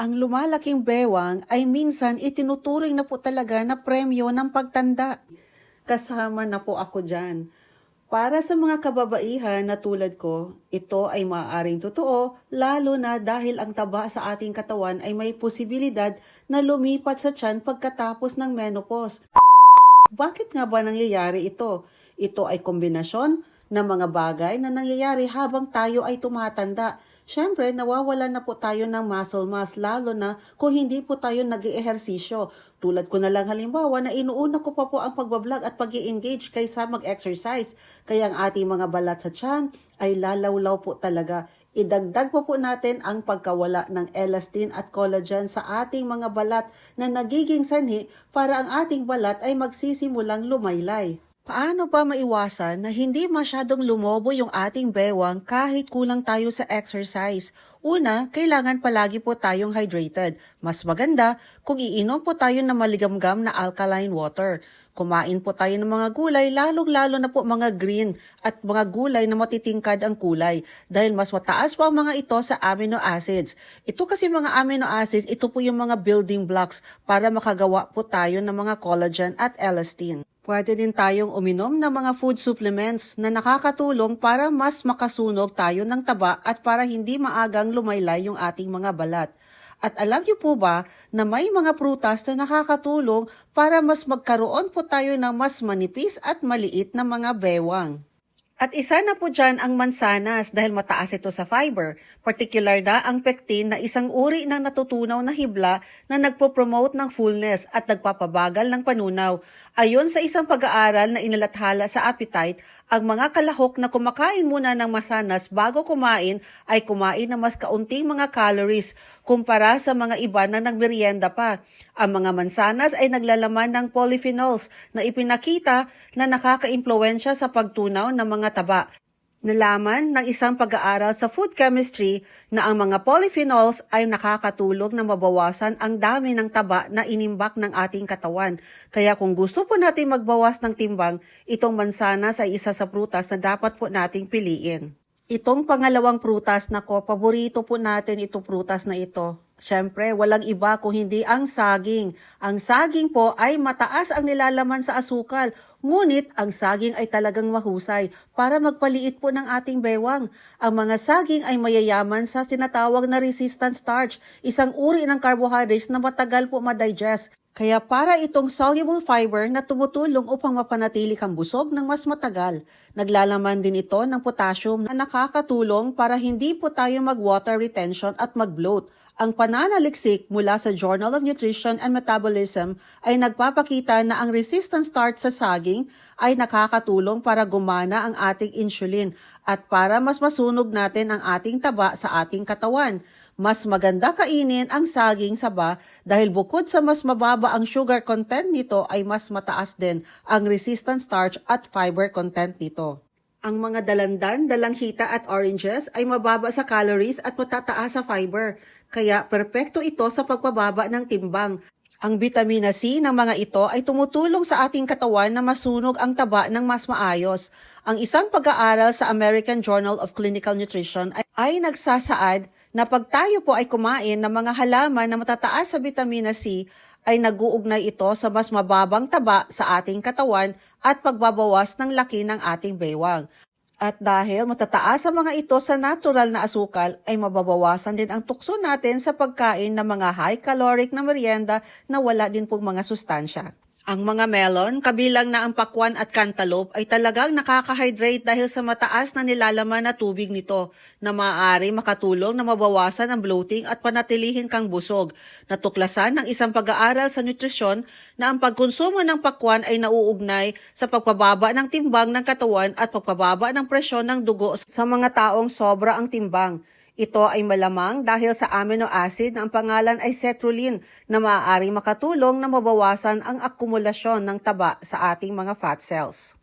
Ang lumalaking bewang ay minsan itinuturing na po talaga na premyo ng pagtanda. Kasama na po ako dyan. Para sa mga kababaihan na tulad ko, ito ay maaaring totoo, lalo na dahil ang taba sa ating katawan ay may posibilidad na lumipat sa tiyan pagkatapos ng menopause. Bakit nga ba nangyayari ito? Ito ay kombinasyon ng mga bagay na nangyayari habang tayo ay tumatanda. Siyempre, nawawalan na po tayo ng muscle mass, lalo na kung hindi po tayo nag ehersisyo Tulad ko na lang halimbawa na inuuna ko pa po ang pagbablog at pag engage kaysa mag-exercise. Kaya ang ating mga balat sa tiyan ay lalawlaw po talaga. Idagdag po po natin ang pagkawala ng elastin at collagen sa ating mga balat na nagiging sanhi para ang ating balat ay magsisimulang lumaylay. Paano pa maiwasan na hindi masyadong lumobo yung ating bewang kahit kulang tayo sa exercise? Una, kailangan palagi po tayong hydrated. Mas maganda kung iinom po tayo ng maligamgam na alkaline water. Kumain po tayo ng mga gulay, lalong-lalo na po mga green at mga gulay na matitingkad ang kulay dahil mas mataas po ang mga ito sa amino acids. Ito kasi mga amino acids, ito po yung mga building blocks para makagawa po tayo ng mga collagen at elastin. Pwede din tayong uminom ng mga food supplements na nakakatulong para mas makasunog tayo ng taba at para hindi maagang lumaylay yung ating mga balat. At alam niyo po ba na may mga prutas na nakakatulong para mas magkaroon po tayo ng mas manipis at maliit na mga bewang. At isa na po dyan ang mansanas dahil mataas ito sa fiber, particular na ang pectin na isang uri ng natutunaw na hibla na nagpo-promote ng fullness at nagpapabagal ng panunaw. Ayon sa isang pag-aaral na inalathala sa appetite, ang mga kalahok na kumakain muna ng masanas bago kumain ay kumain ng mas kaunting mga calories kumpara sa mga iba na nagmerienda pa. Ang mga mansanas ay naglalaman ng polyphenols na ipinakita na nakaka-impluensya sa pagtunaw ng mga taba. Nalaman ng isang pag-aaral sa food chemistry na ang mga polyphenols ay nakakatulong na mabawasan ang dami ng taba na inimbak ng ating katawan. Kaya kung gusto po natin magbawas ng timbang, itong mansanas ay isa sa prutas na dapat po nating piliin. Itong pangalawang prutas na ko, paborito po natin itong prutas na ito. Siyempre, walang iba kung hindi ang saging. Ang saging po ay mataas ang nilalaman sa asukal. Ngunit, ang saging ay talagang mahusay para magpaliit po ng ating bewang. Ang mga saging ay mayayaman sa sinatawag na resistant starch, isang uri ng carbohydrates na matagal po madigest. Kaya para itong soluble fiber na tumutulong upang mapanatili kang busog ng mas matagal. Naglalaman din ito ng potassium na nakakatulong para hindi po tayo mag-water retention at mag-bloat. Ang pananaliksik mula sa Journal of Nutrition and Metabolism ay nagpapakita na ang resistant starch sa saging ay nakakatulong para gumana ang ating insulin at para mas masunog natin ang ating taba sa ating katawan. Mas maganda kainin ang saging saba dahil bukod sa mas mababa ang sugar content nito ay mas mataas din ang resistant starch at fiber content nito. Ang mga dalandan, dalanghita at oranges ay mababa sa calories at matataas sa fiber, kaya perpekto ito sa pagpababa ng timbang. Ang vitamina C ng mga ito ay tumutulong sa ating katawan na masunog ang taba ng mas maayos. Ang isang pag-aaral sa American Journal of Clinical Nutrition ay, ay nagsasaad na pag tayo po ay kumain ng mga halaman na matataas sa vitamina C, ay nag-uugnay ito sa mas mababang taba sa ating katawan at pagbabawas ng laki ng ating bewang. At dahil matataas sa mga ito sa natural na asukal, ay mababawasan din ang tukso natin sa pagkain ng mga high caloric na merienda na wala din pong mga sustansya. Ang mga melon, kabilang na ang pakwan at cantaloupe, ay talagang nakaka-hydrate dahil sa mataas na nilalaman na tubig nito na maaari makatulong na mabawasan ang bloating at panatilihin kang busog. Natuklasan ng isang pag-aaral sa nutrisyon na ang pagkonsumo ng pakwan ay nauugnay sa pagpababa ng timbang ng katawan at pagpababa ng presyon ng dugo sa mga taong sobra ang timbang. Ito ay malamang dahil sa amino acid na ang pangalan ay cetrulline na maaaring makatulong na mabawasan ang akumulasyon ng taba sa ating mga fat cells.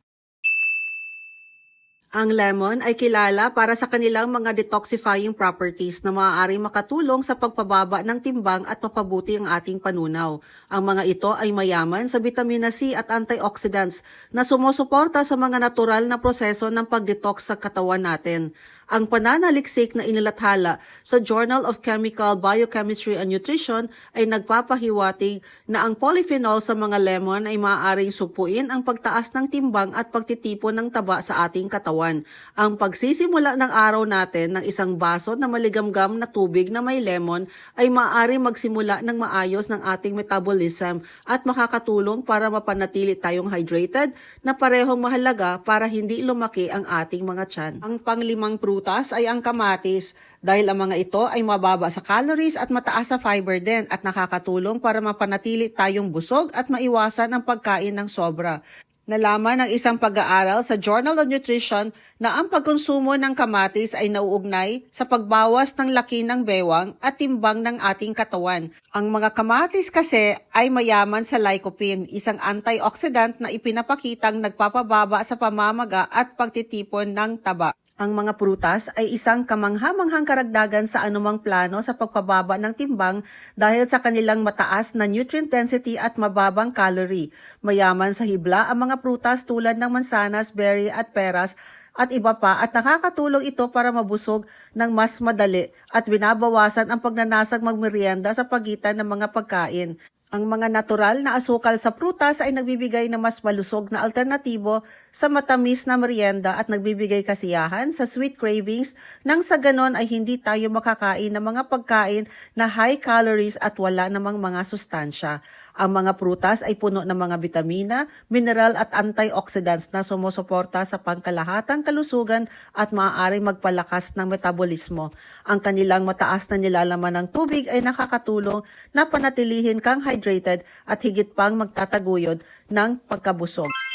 Ang lemon ay kilala para sa kanilang mga detoxifying properties na maaaring makatulong sa pagpababa ng timbang at mapabuti ang ating panunaw. Ang mga ito ay mayaman sa vitamina C at antioxidants na sumusuporta sa mga natural na proseso ng pagdetox sa katawan natin. Ang pananaliksik na inilathala sa Journal of Chemical Biochemistry and Nutrition ay nagpapahiwatig na ang polyphenol sa mga lemon ay maaaring supuin ang pagtaas ng timbang at pagtitipon ng taba sa ating katawan. Ang pagsisimula ng araw natin ng isang baso na maligamgam na tubig na may lemon ay maaaring magsimula ng maayos ng ating metabolism at makakatulong para mapanatili tayong hydrated na parehong mahalaga para hindi lumaki ang ating mga tiyan. Ang panglimang prutas ay ang kamatis dahil ang mga ito ay mababa sa calories at mataas sa fiber din at nakakatulong para mapanatili tayong busog at maiwasan ang pagkain ng sobra. Nalaman ng isang pag-aaral sa Journal of Nutrition na ang pagkonsumo ng kamatis ay nauugnay sa pagbawas ng laki ng bewang at timbang ng ating katawan. Ang mga kamatis kasi ay mayaman sa lycopene, isang antioxidant na ipinapakitang nagpapababa sa pamamaga at pagtitipon ng taba. Ang mga prutas ay isang kamangha-manghang karagdagan sa anumang plano sa pagpababa ng timbang dahil sa kanilang mataas na nutrient density at mababang calorie. Mayaman sa hibla ang mga prutas tulad ng mansanas, berry at peras at iba pa at nakakatulong ito para mabusog ng mas madali at binabawasan ang pagnanasag magmerienda sa pagitan ng mga pagkain. Ang mga natural na asukal sa prutas ay nagbibigay ng mas malusog na alternatibo sa matamis na merienda at nagbibigay kasiyahan sa sweet cravings nang sa ganon ay hindi tayo makakain ng mga pagkain na high calories at wala namang mga sustansya. Ang mga prutas ay puno ng mga bitamina, mineral at antioxidants na sumusuporta sa pangkalahatang kalusugan at maaaring magpalakas ng metabolismo. Ang kanilang mataas na nilalaman ng tubig ay nakakatulong na panatilihin kang hydrated at higit pang magtataguyod ng pagkabusog.